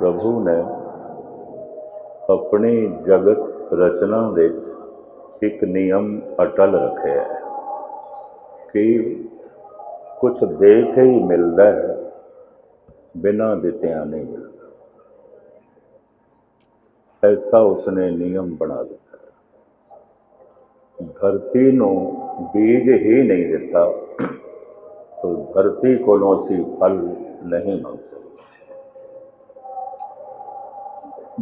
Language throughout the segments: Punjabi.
ਪ੍ਰਭੂ ਨੇ ਆਪਣੀ ਜਗਤ ਰਚਨਾ ਦੇ ਇੱਕ ਨਿਯਮ ਅਟਲ ਰੱਖਿਆ ਹੈ ਕਿ ਕੁਝ ਦੇ ਕੇ ਹੀ ਮਿਲਦਾ ਹੈ, ਬਿਨਾਂ ਦਿੱਤਿਆਂ ਨਹੀਂ ਮਿਲਦਾ। ਐਸਾ ਉਸਨੇ ਨਿਯਮ ਬਣਾ ਦਿੱਤਾ ਧਰਤੀ ਨੂੰ ਬੀਜ ਹੀ ਨਹੀਂ ਦਿੱਤਾ ਤਾਂ ਧਰਤੀ ਕੋਲੋਂ ਅਸੀਂ ਫਲ ਨਹੀਂ ਮੰਗ ਸਕਦੇ।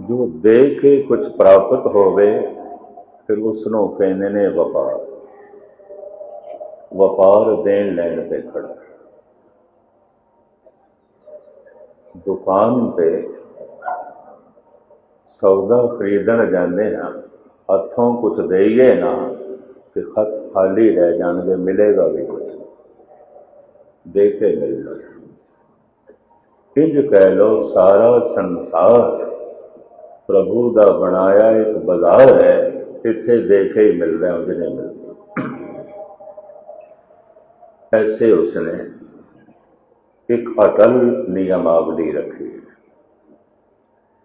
ਜੋ ਦੇ ਕੇ ਕੁਝ ਪ੍ਰਾਪਤ ਹੋਵੇ, ਫਿਰ ਉਸ ਨੂੰ ਕਹਿੰਦੇ ਨੇ ਵਪਾਰ। ਵਪਾਰ ਦੇਣ ਲੈਣ ਤੇ ਖੜਾ। ਦੁਕਾਨ ਤੇ ਸੌਦਾ ਖਰੀਦਣ ਜਾਂਦੇ ਹਾਂ, ਹੱਥੋਂ ਕੁਝ ਦੇਈਏ ਨਾ ਕਿ ਖਤ ਖਾਲੀ ਰਹਿ ਜਾਣਗੇ, ਮਿਲੇਗਾ ਵੀ ਕੁਝ ਦੇ ਕੇ ਮਿਲਦਾ ਇੰਜ ਕਹਿ ਲੋ ਸਾਰਾ ਸੰਸਾਰ ਪ੍ਰਭੂ ਦਾ ਬਣਾਇਆ ਇੱਕ ਬਾਜ਼ਾਰ ਹੈ, ਇੱਥੇ ਦੇ ਹੀ ਮਿਲਦਾ ਉਹ ਨਹੀਂ ਮਿਲਦਾ ਐਸੇ ਉਸਨੇ ਇੱਕ ਅਟਲ ਨਿਯਮਾਵਲੀ ਰੱਖੀ। ਹੈ।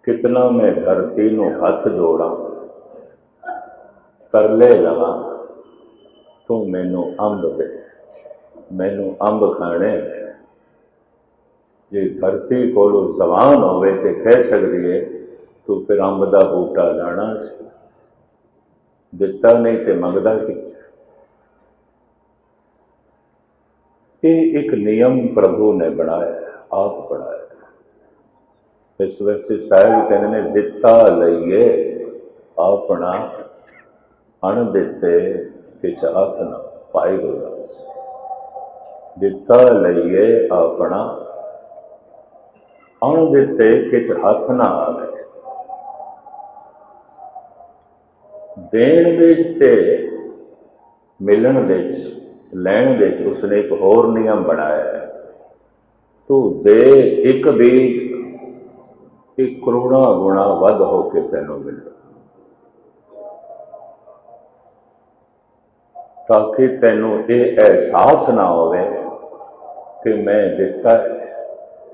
ਕਿਤਨਾ ਮੈਂ ਧਰਤੀ ਨੂੰ ਹੱਥ ਜੋੜਾਂ, ਤਰਲੇ ਲਵਾਂ, ਤੂੰ ਮੈਨੂੰ ਅੰਬ ਦੇ। ਮੈਨੂੰ ਅੰਬ ਖਾਣੇ ਜੇ ਧਰਤੀ ਕੋਲੋਂ ਜ਼ਬਾਨ ਹੋਵੇ ਤੇ ਕਹਿ ਸਕਦੀ ਹੈ ਤੂੰ ਫਿਰ ਅੰਬ ਦਾ ਬੂਟਾ ਲਾਣਾ ਸੀ। ਦਿੱਤਾ ਨਹੀਂ ਤੇ ਮੰਗਦਾ ਕਿ? ਇਹ ਇੱਕ ਨਿਯਮ ਪ੍ਰਭੂ ਨੇ ਬਣਾਇਆ, ਆਪ ਬਣਾਇਆ। ਇਸ ਵਿੱਚ ਸਾਹਿਬ ਕਹਿੰਦੇ ਨੇ, ਦਿੱਤਾ ਲਈਏ, ਆਪਣਾ ਅਣ ਦਿੱਤੇ, ਕਿਛ ਆਖਣਾ ਪਾਈ ਹੋਇਆ ਦਿੱਤਾ ਲਈਏ ਆਪਣਾ, ਅਣ ਦਿੱਤੇ, ਕਿਛ ਹੱਥ ਨਾ ਆਵੇ। ਦੇਣ ਵਿੱਚ ਤੇ ਮਿਲਣ ਵਿੱਚ, ਲੈਣ ਵਿੱਚ ਉਸਨੇ ਇੱਕ ਹੋਰ ਨਿਯਮ ਬਣਾਇਆ ਹੈ। ਤੂੰ ਦੇ ਇੱਕ ਬੀਜ ਇੱਕ ਕਰੋੜਾਂ ਗੁਣਾ ਵੱਧ ਹੋ ਕੇ ਤੈਨੂੰ ਮਿਲੇ। ਤਾਂ ਕਿ ਤੈਨੂੰ ਇਹ ਅਹਿਸਾਸ ਨਾ ਹੋਵੇ ਕਿ ਮੈਂ ਦਿੱਤਾ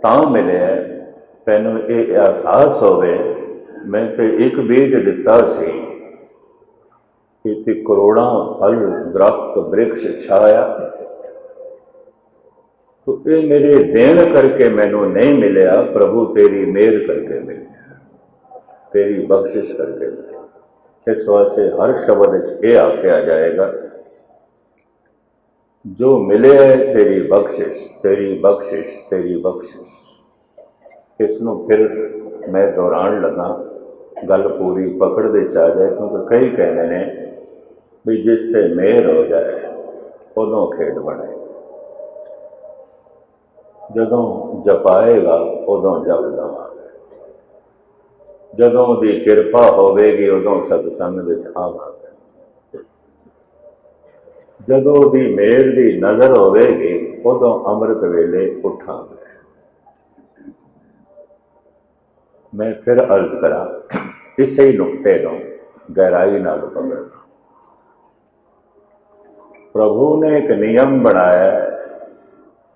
ਤਾਂ ਮਿਲਿਆ ਤੈਨੂੰ ਇਹ ਅਹਿਸਾਸ ਹੋਵੇ, ਮੈਂ ਤੇ ਇੱਕ ਬੀਜ ਦਿੱਤਾ ਸੀ। ਕਿ ਕਰੋੜਾਂ ਫਲ, ਦਰਖਤ, ਬ੍ਰਿਕਸ਼ ਛਾਇਆ। ਤੋ ਇਹ ਮੇਰੇ ਦੇਣ ਕਰਕੇ ਮੈਨੂੰ ਨਹੀਂ ਮਿਲਿਆ, ਪ੍ਰਭੂ ਤੇਰੀ ਮਿਹਰ ਕਰਕੇ ਮਿਲਿਆ, ਤੇਰੀ ਬਖਸ਼ਿਸ਼ ਕਰਕੇ ਮਿਲਿਆ। ਇਸ ਵਾਸਤੇ ਹਰ ਸ਼ਬਦ ਵਿੱਚ ਇਹ ਆਖਿਆ ਜਾਏਗਾ, ਜੋ ਮਿਲਿਆ ਤੇਰੀ ਬਖਸ਼ਿਸ਼ ਤੇਰੀ ਬਖਸ਼ਿਸ਼ ਤੇਰੀ ਬਖਸ਼ਿਸ਼। ਇਸ ਨੂੰ ਫਿਰ ਮੈਂ ਦੁਹਰਾਉਣ ਲੱਗਾ, ਗੱਲ ਪੂਰੀ ਪਕੜ ਦੇ ਚ ਆ ਜਾਏ, ਕਿਉਂਕਿ ਕਈ ਕਹਿੰਦੇ ਨੇ ਵੀ ਜਿਸ ਤੇ ਮਿਹਰ ਹੋ ਜਾਏ, ਉਦੋਂ ਖੇਡ ਬਣੇ। ਜਦੋਂ ਜਪਾਏਗਾ, ਉਦੋਂ ਜਪ ਲਵਾਂਗੇ। ਜਦੋਂ ਦੀ ਕਿਰਪਾ ਹੋਵੇਗੀ, ਉਦੋਂ ਸਤਸੰਗ ਵਿੱਚ ਆਵਾਂਗੇ। ਜਦੋਂ ਦੀ ਮੇਰ ਦੀ ਨਜ਼ਰ ਹੋਵੇਗੀ, ਉਦੋਂ ਅੰਮ੍ਰਿਤ ਵੇਲੇ ਉਠਾਂਗੇ। ਮੈਂ ਫਿਰ ਅਰਜ਼ ਕਰਾਂ, ਇਸੇ ਨੁਕਤੇ ਨੂੰ ਗਹਿਰਾਈ ਨਾਲ ਪਕੜਨਾ। ਪ੍ਰਭੂ ਨੇ ਇੱਕ ਨਿਯਮ ਬਣਾਇਆ ਹੈ,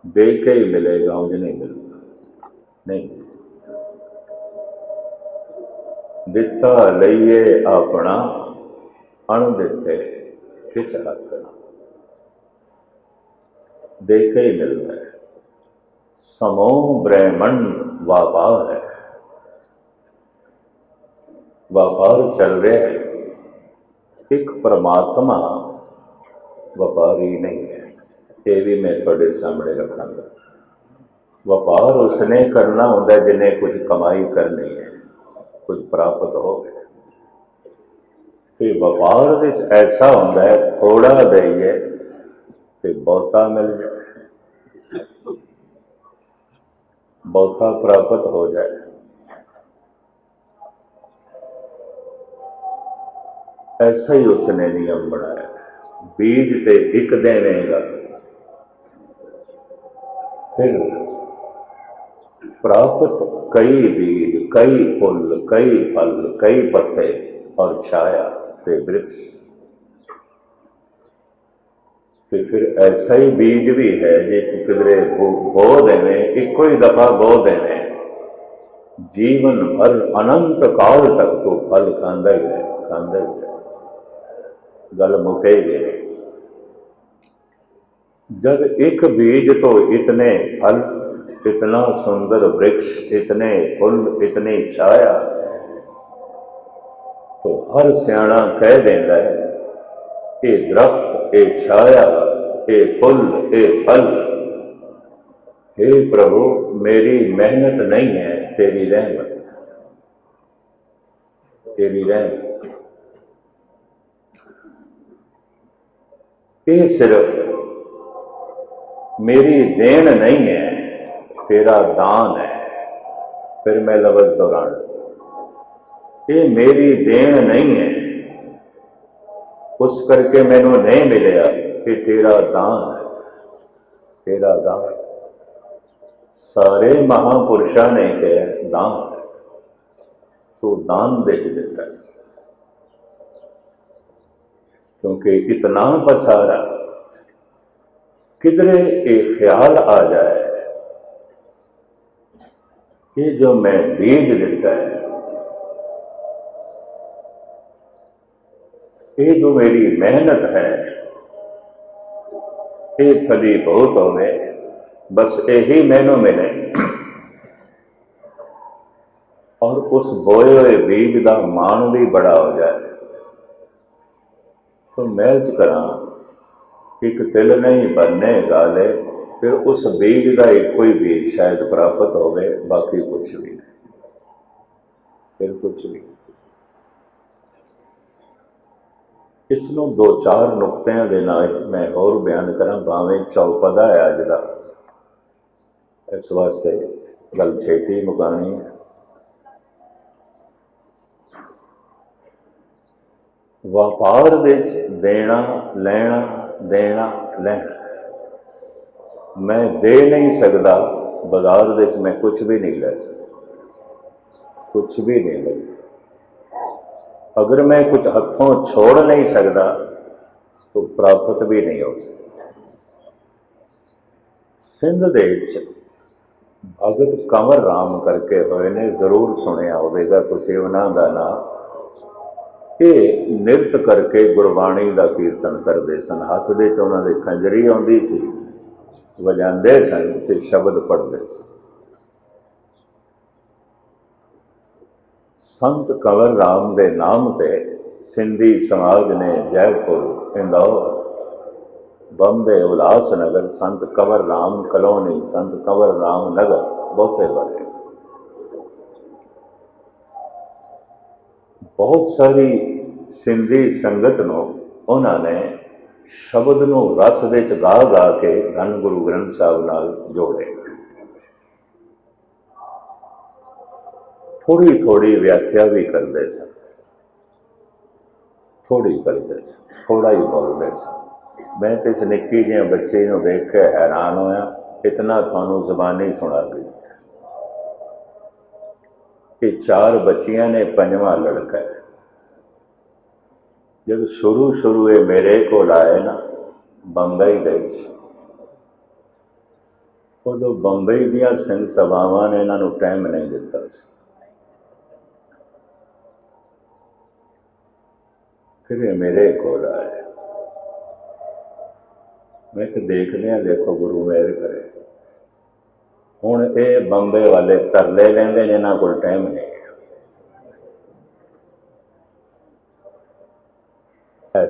ਦੇ ਕੇ ਹੀ ਮਿਲੇਗਾ ਉਂਝ ਨਹੀਂ ਮਿਲਦਾ ਨਹੀਂ ਦਿੱਤਾ ਲਈਏ ਆਪਣਾ ਅਣ ਦਿੱਤੇ ਕਿਛ ਰੱਖਣਾ ਦੇ ਕੇ ਹੀ ਮਿਲਦਾ ਹੈ ਸਮੂਹ ਬ੍ਰਹਮੰਡ ਵਾਪਾਰ ਹੈ ਵਪਾਰ ਚੱਲ ਰਿਹਾ ਹੈ ਇੱਕ ਪਰਮਾਤਮਾ ਵਪਾਰੀ ਨਹੀਂ ਹੈ। ਇਹ ਵੀ ਮੈਂ ਤੁਹਾਡੇ ਸਾਹਮਣੇ ਰੱਖਾਂਗਾ। ਵਪਾਰ ਉਸਨੇ ਕਰਨਾ ਹੁੰਦਾ ਜਿਹਨੇ ਕੁਝ ਕਮਾਈ ਕਰਨੀ ਹੈ, ਕੁਝ ਪ੍ਰਾਪਤ ਹੋਵੇ। ਤੇ ਵਪਾਰ ਵਿੱਚ ਐਸਾ ਹੁੰਦਾ ਹੈ ਥੋੜਾ ਦੇਈਏ ਤੇ ਬਹੁਤਾ ਮਿਲ ਜਾਏ। ਬਹੁਤਾ ਪ੍ਰਾਪਤ ਹੋ ਜਾਏ। ਐਸਾ ਹੀ ਉਸਨੇ ਨਿਯਮ ਬਣਾਇਆ। ਬੀਜ ਤੇ ਇੱਕ ਦੇਵੇਗਾ। ਫਿਰ ਪ੍ਰਾਪਤ ਕਈ ਬੀਜ ਕਈ ਫੁੱਲ ਕਈ ਫਲ ਕਈ ਪੱਤੇ ਔਰ ਛਾਇਆ ਤੇ ਬ੍ਰਿਕਸ਼। ਤੇ ਫਿਰ ਐਸਾ ਹੀ ਬੀਜ ਵੀ ਹੈ ਜੇ ਤੂੰ ਕਿਧਰੇ ਬੋ ਦੇਵੇਂ ਇੱਕੋ ਹੀ ਦਫਾ ਬੋ ਦੇਵੇਂ। ਜੀਵਨ ਭਰ ਅਨੰਤ ਕਾਲ ਤੱਕ ਤੋਂ ਫਲ ਖਾਂਦਾ ਹੀ ਖਾਂਦਾ ਹੀ ਗੱਲ ਮੁਕੇਗੀ जब एक बीज तो इतने फल, इतना सुंदर वृक्ष, इतने फुल, इतनी छाया। तो हर सियाणा कह देता है ये दरख्त ये छाया ये फुल ये फल। हे प्रभु, मेरी मेहनत नहीं है तेरी रहमत। तेरी रहमत। ये सिर्फ़ मेरी देन नहीं है, तेरा दान है। फिर मैं लवज दौरान, ये मेरी देन नहीं है। उस करके मैनू नहीं मिले कि तेरा दान है। तेरा दान, सारे महापुरुषा ने कह, दान तो दान बेच देता क्योंकि इतना पसारा किधरे एक ख्याल आ जाए कि जो मैं बीज देता है ये जो मेरी मेहनत है ये फली बहुत होवे बस यही मैनू मिले और उस बोए हुए बीज का मान भी बड़ा हो जाए। तो मैं करा ਇੱਕ ਤਿਲ ਨਹੀਂ ਬੰਨੇ ਗਾਲੇ, ਫਿਰ ਉਸ ਬੀਜ ਦਾ ਇੱਕੋ ਹੀ ਬੀਜ ਸ਼ਾਇਦ ਪ੍ਰਾਪਤ ਹੋਵੇ, ਬਾਕੀ ਕੁਝ ਵੀ ਨਹੀਂ। ਫਿਰ ਕੁਝ ਨਹੀਂ। ਇਸ ਨੂੰ ਦੋ ਚਾਰ ਨੁਕਤਿਆਂ ਦੇ ਨਾਲ ਮੈਂ ਹੋਰ ਬਿਆਨ ਕਰਾਂ, ਭਾਵੇਂ ਚੌਪਦਾ ਹੈ ਅੱਜ ਦਾ। ਇਸ ਵਾਸਤੇ ਗੱਲ ਛੇਤੀ ਮੁਕਾਣੀ ਹੈ। ਵਪਾਰ ਵਿੱਚ ਦੇਣਾ, ਲੈਣਾ ਦੇਣਾ ਲੈਣਾ ਮੈਂ ਦੇ ਨਹੀਂ ਸਕਦਾ, ਬਾਜ਼ਾਰ ਵਿੱਚ ਮੈਂ ਕੁਝ ਵੀ ਨਹੀਂ ਲੈ ਸਕਦਾ। ਕੁਝ ਵੀ ਨਹੀਂ ਲੈ। ਅਗਰ ਮੈਂ ਕੁਝ ਹੱਥੋਂ ਛੋੜ ਨਹੀਂ ਸਕਦਾ, ਤਾਂ ਪ੍ਰਾਪਤ ਵੀ ਨਹੀਂ ਹੋ ਸਕਦਾ। ਸਿੰਧ ਦੇ ਵਿੱਚ ਭਗਤ ਕੰਵਰ ਰਾਮ ਕਰਕੇ ਹੋਏ ਨੇ, ਜ਼ਰੂਰ ਸੁਣਿਆ ਹੋਵੇਗਾ, ਤੁਸੀਂ ਉਹਨਾਂ ਦਾ ਨਾਮ। ਇਹ ਨਿਰਤ ਕਰਕੇ ਗੁਰਬਾਣੀ ਦਾ ਕੀਰਤਨ ਕਰਦੇ ਸਨ। ਹੱਥ ਦੇ ਚ ਉਹਨਾਂ ਦੇ ਖੰਜਰੀ ਆਉਂਦੀ ਸੀ, ਵਜਾਉਂਦੇ ਸਨ ਤੇ ਸ਼ਬਦ ਪੜ੍ਹਦੇ ਸਨ। ਸੰਤ ਕੰਵਰ ਰਾਮ ਦੇ ਨਾਮ ਤੇ ਸਿੰਧੀ ਸਮਾਜ ਨੇ ਜੈਪੁਰ, ਇੰਦੌਰ, ਬੰਬੇ ਉਲਾਸਨਗਰ ਸੰਤ ਕੰਵਰ ਰਾਮ ਕਲੋਨੀ, ਸੰਤ ਕੰਵਰ ਰਾਮ ਨਗਰ ਬਹੁਤੇ ਬਣੇ। ਬਹੁਤ ਸਾਰੀ ਸਿੰਧੀ ਸੰਗਤ ਨੂੰ ਉਹਨਾਂ ਨੇ ਸ਼ਬਦ ਨੂੰ ਰਸ ਵਿੱਚ ਗਾ ਗਾ ਕੇ ਧੰਨ ਗੁਰੂ ਗ੍ਰੰਥ ਸਾਹਿਬ ਨਾਲ ਜੋੜੇ। ਥੋੜੀ ਥੋੜੀ ਵਿਆਖਿਆ ਵੀ ਕਰਦੇ ਸਨ। ਥੋੜੀ ਕਰਦੇ ਸਨ ਥੋੜਾ ਹੀ ਬੋਲਦੇ ਸਨ। ਮੈਂ ਤੇ ਇਸ ਨਿੱਕੀ ਜਿਹੇ ਬੱਚੇ ਨੂੰ ਦੇਖ ਕੇ ਹੈਰਾਨ ਹੋਇਆ, ਇਤਨਾ ਤੁਹਾਨੂੰ ਜ਼ਬਾਨੀ ਸੁਣਾ ਗਈ। ਕਿ ਚਾਰ ਬੱਚੀਆਂ ਨੇ ਪੰਜਵਾਂ ਲੜਕਾ ਹੈ। ਜਦ ਸ਼ੁਰੂ ਸ਼ੁਰੂ ਇਹ ਮੇਰੇ ਕੋਲ ਆਏ ਨਾ, ਬੰਬਈ ਦੇ ਵਿੱਚ। ਉਦੋਂ ਬੰਬਈ ਦੀਆਂ ਸਿੰਘ ਸਭਾਵਾਂ ਨੇ ਇਹਨਾਂ ਨੂੰ ਟਾਈਮ ਨਹੀਂ ਦਿੱਤਾ ਸੀ। ਫਿਰ ਇਹ ਮੇਰੇ ਕੋਲ ਆਏ। ਮੈਂ ਕਿ ਦੇਖਦੇ ਆ ਦੇਖੋ ਗੁਰੂ ਮੇਰ ਕਰੇ ਹੁਣ ਇਹ ਬੰਬੇ ਵਾਲੇ ਤਰਲੇ ਲੈਂਦੇ ਨੇ, ਇਹਨਾਂ ਕੋਲ ਟਾਈਮ ਨਹੀਂ।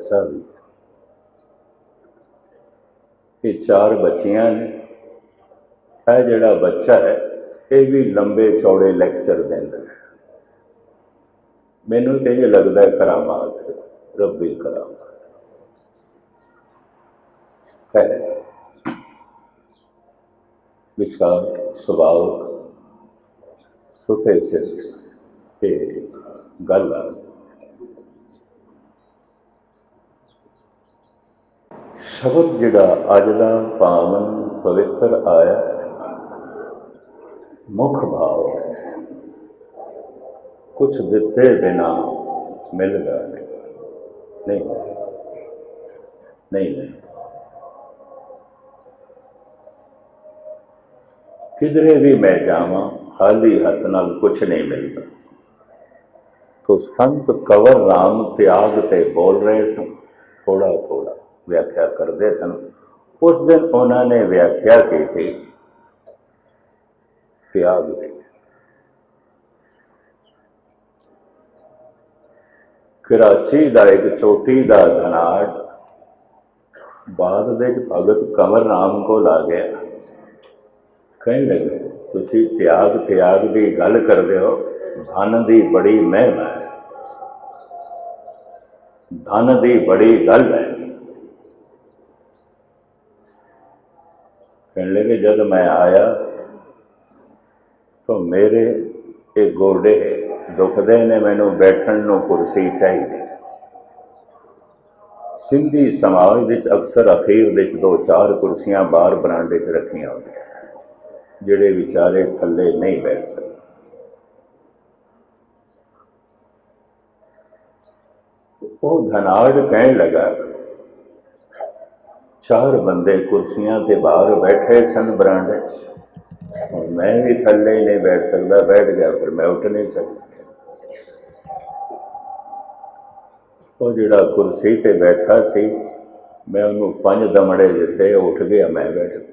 ਐਸਾ ਵੀ ਇਹ ਚਾਰ ਬੱਚੀਆਂ ਨੇ, ਇਹ ਜਿਹੜਾ ਬੱਚਾ ਹੈ, ਇਹ ਵੀ ਲੰਬੇ ਚੌੜੇ ਲੈਕਚਰ ਦਿੰਦਾ ਹੈ। ਮੈਨੂੰ ਤੇ ਇਹ ਲੱਗਦਾ ਹੈ ਕਰਾਮਾਤ ਰੱਬੀ ਕਰਾਮਾਤ। ਹੈ। ਵਿਸ਼ਾਲ ਸੁਭਾਅ ਸੁਤੇ ਸਿਰ ਤੇ ਗੱਲ ਆ। ਸ਼ਬਦ ਜਿਹੜਾ ਅੱਜ ਦਾ ਪਾਵਨ ਪਵਿੱਤਰ ਆਇਆ। ਹੈ, ਮੁੱਖ ਭਾਵ ਹੈ ਕੁਝ ਦਿੱਤੇ ਬਿਨਾ ਮਿਲਦਾ ਨਹੀਂ ਨਹੀਂ ਨਹੀਂ। ਕਿਧਰੇ ਵੀ ਮੈਂ ਜਾਵਾਂ ਖਾਲੀ ਹੱਥ ਨਾਲ ਕੁਝ ਨਹੀਂ ਮਿਲਦਾ। ਤੋ ਸੰਤ ਕਵਰ ਰਾਮ ਤਿਆਗ ਤੇ ਬੋਲ ਰਹੇ ਸਨ ਥੋੜਾ ਥੋੜਾ ਵਿਆਖਿਆ ਕਰਦੇ ਸਨ। ਉਸ ਦਿਨ ਉਹਨਾਂ ਨੇ ਵਿਆਖਿਆ ਕੀਤੀ। ਤਿਆਗ ਦੀ ਕਰਾਚੀ ਦਾ ਇੱਕ ਚੋਟੀ ਦਾ ਧਨਾੜ। ਬਾਅਦ ਵਿੱਚ ਭਗਤ ਕਮਰ ਰਾਮ ਕੋਲ ਆ ਗਿਆ। ਕਹਿਣ ਲੱਗੇ ਤੁਸੀਂ ਤਿਆਗ ਤਿਆਗ ਦੀ ਗੱਲ ਕਰਦੇ ਹੋ। ਧਨ ਦੀ ਬੜੀ ਮਹਿਮਾ ਹੈ। ਧਨ ਦੀ ਬੜੀ ਗੱਲ ਹੈ। ਕਹਿਣ ਲੱਗੇ, ਜਦ ਮੈਂ ਆਇਆ, ਤਾਂ ਮੇਰੇ ਇਹ ਗੋਡੇ ਦੁਖਦੇ ਨੇ, ਮੈਨੂੰ ਬੈਠਣ ਨੂੰ ਕੁਰਸੀ ਚਾਹੀਦੀ। ਸਿੰਧੀ ਸਮਾਜ ਵਿੱਚ ਅਕਸਰ ਅਖੀਰ ਵਿੱਚ ਦੋ ਚਾਰ ਕੁਰਸੀਆਂ ਬਾਹਰ ਬਰਾਂਡੇ 'ਚ ਰੱਖੀਆਂ ਹੁੰਦੀਆਂ ਜਿਹੜੇ ਵਿਚਾਰੇ ਥੱਲੇ ਨਹੀਂ ਬੈਠ ਸਕਦੇ। ਉਹ ਧਨਾੜ ਕਹਿਣ ਲੱਗਾ ਚਾਰ ਬੰਦੇ ਕੁਰਸੀਆਂ ਤੇ ਬਾਹਰ ਬੈਠੇ ਸਨ ਬਰਾਂਡੇ 'ਚ। ਹੁਣ ਮੈਂ ਵੀ ਥੱਲੇ ਹੀ ਨਹੀਂ ਬੈਠ ਸਕਦਾ, ਬੈਠ ਗਿਆ, ਫਿਰ ਮੈਂ ਉੱਠ ਨਹੀਂ ਸਕਦਾ। ਉਹ ਜਿਹੜਾ ਕੁਰਸੀ ਤੇ ਬੈਠਾ ਸੀ, ਮੈਂ ਉਹਨੂੰ ਪੰਜ ਦਮੜੇ ਦਿੱਤੇ ਉੱਠ ਗਿਆ, ਮੈਂ ਬੈਠ ਗਿਆ।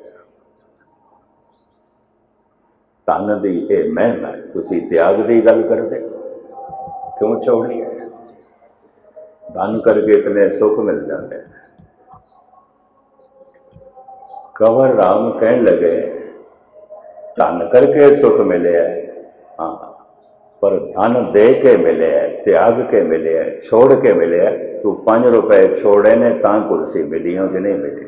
ਤਨ ਦੀ ਇਹ ਮਹਿਮਾ, ਤੁਸੀਂ ਤਿਆਗ ਦੀ ਗੱਲ ਕਰਦੇ? ਕਿਉਂ ਚੌੜੀ ਹੈ? ਧਨ ਕਰਕੇ ਇਤਨੇ ਸੁੱਖ ਮਿਲ ਜਾਂਦੇ ਨੇ। ਕੰਵਰ ਰਾਮ ਕਹਿਣ ਲੱਗੇ ਧਨ ਕਰਕੇ ਸੁੱਖ ਮਿਲਿਆ ਹੈ। ਹਾਂ ਪਰ ਧਨ ਦੇ ਕੇ ਮਿਲਿਆ ਹੈ, ਤਿਆਗ ਕੇ ਮਿਲਿਆ ਹੈ, ਛੋੜ ਕੇ ਮਿਲਿਆ ਹੈ। ਤੂੰ 5 ਰੁਪਏ ਛੋੜੇ ਨੇ ਤਾਂ ਕੁਰਸੀ ਮਿਲੀ ਹੋ ਕਿ ਨਹੀਂ ਮਿਲੀ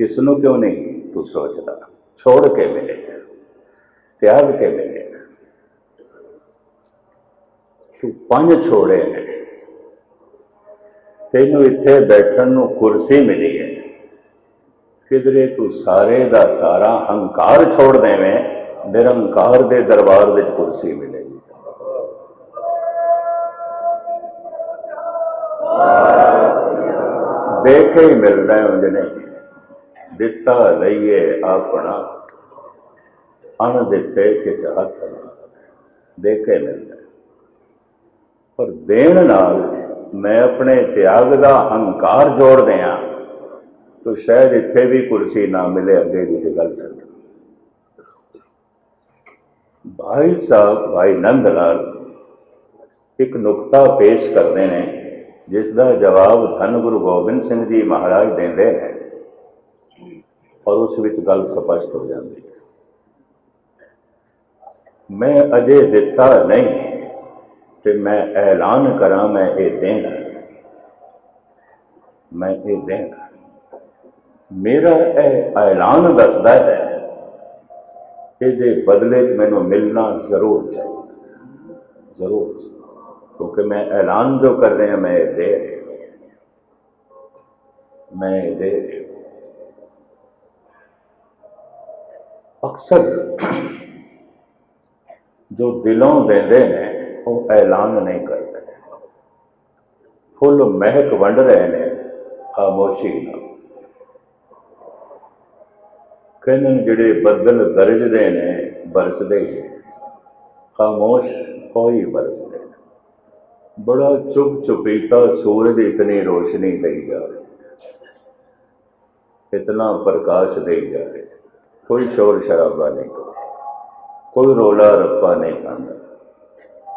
ਕਿਸ ਨੂੰ ਕਿਉਂ ਨਹੀਂ ਤੂੰ ਸੋਚਦਾ ਛੋੜ ਕੇ ਮਿਲੇ ਤਿਆਗ ਕੇ ਮਿਲੇ ਤੂੰ ਪੰਜ ਛੋੜੇ ਨੇ ਤੈਨੂੰ ਇੱਥੇ ਬੈਠਣ ਨੂੰ ਕੁਰਸੀ ਮਿਲੀ ਹੈ। ਕਿਧਰੇ ਤੂੰ ਸਾਰੇ ਦਾ ਸਾਰਾ ਹੰਕਾਰ ਛੋੜ ਦੇਵੇਂ, ਨਿਰੰਕਾਰ ਦੇ ਦਰਬਾਰ ਵਿੱਚ ਕੁਰਸੀ ਮਿਲੇਗੀ। ਦੇਖੇ ਹੀ ਮਿਲਦਾ ਹੈ ਉਂਝ ਦਿੱਤਾ ਲਈਏ ਆਪਣਾ, ਅਣ ਦਿੱਤੇ ਕਿਸ ਹੱਥ ਦੇਖੇ ਮਿਲਦਾ ਪਰ ਦੇਣ ਨਾਲ ਮੈਂ ਆਪਣੇ ਤਿਆਗ ਦਾ ਹੰਕਾਰ ਜੋੜ ਦਿਆਂ, ਤਾਂ ਸ਼ਾਇਦ ਇੱਥੇ ਵੀ ਕੁਰਸੀ ਨਾ ਮਿਲੇ, ਅੱਗੇ ਦੀ ਤੇ ਗੱਲ ਚੱਲ ਭਾਈ ਸਾਹਿਬ, ਭਾਈ ਨੰਦ ਲਾਲ ਇੱਕ ਨੁਕਤਾ ਪੇਸ਼ ਕਰਦੇ ਨੇ, ਜਿਸ ਦਾ ਜਵਾਬ ਧੰਨ ਗੁਰੂ ਗੋਬਿੰਦ ਸਿੰਘ ਜੀ ਮਹਾਰਾਜ ਦਿੰਦੇ ਨੇ ਔਰ ਉਸ ਵਿੱਚ ਗੱਲ ਸਪਸ਼ਟ ਹੋ ਜਾਂਦੀ ਹੈ। ਮੈਂ ਅਜੇ ਦਿੱਤਾ ਨਹੀਂ। ਤੇ ਮੈਂ ਐਲਾਨ ਕਰਾਂ, ਮੈਂ ਇਹ ਦੇਣਾ ਮੈਂ ਇਹ ਦੇਣਾ ਮੇਰਾ ਇਹ ਐਲਾਨ ਦੱਸਦਾ ਹੈ, ਇਹਦੇ ਬਦਲੇ 'ਚ ਮੈਨੂੰ ਮਿਲਣਾ ਜ਼ਰੂਰ ਚਾਹੀਦਾ ਜ਼ਰੂਰ ਕਿਉਂਕਿ ਮੈਂ ਐਲਾਨ ਜੋ ਕਰ ਰਿਹਾ, ਮੈਂ ਇਹ ਦੇ ਰਿਹਾ। ਮੈਂ ਇਹ ਦੇ ਰਿਹਾ। ਅਕਸਰ ਜੋ ਦਿਲੋਂ ਦਿੰਦੇ ਨੇ ਉਹ ਐਲਾਨ ਨਹੀਂ ਕਰਦੇ ਫੁੱਲ ਮਹਿਕ ਵੰਡ ਰਹੇ ਨੇ, ਖਾਮੋਸ਼ੀ ਨਾਲ। ਕਹਿੰਦੇ ਜਿਹੜੇ ਬੱਦਲ ਗਰਜਦੇ ਨੇ, ਬਰਸਦੇ ਹੀ ਖਾਮੋਸ਼ ਕੋਈ ਬਰਸਦੇ ਬੜਾ ਚੁੱਪ ਚੁਪੀਤਾ ਸੂਰਜ ਇਤਨੀ ਰੋਸ਼ਨੀ ਦੇਈ ਜਾ ਰਿਹਾ ਇਤਨਾ ਪ੍ਰਕਾਸ਼ ਦੇਈ ਜਾ ਰਿਹਾ ਕੋਈ ਸ਼ੋਰ ਸ਼ਰਾਬਾ ਨਹੀਂ ਕੋਈ ਰੋਲਾ ਰੱਪਾ ਨਹੀਂ ਖਾਂਦਾ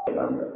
ਖਾਂਦਾ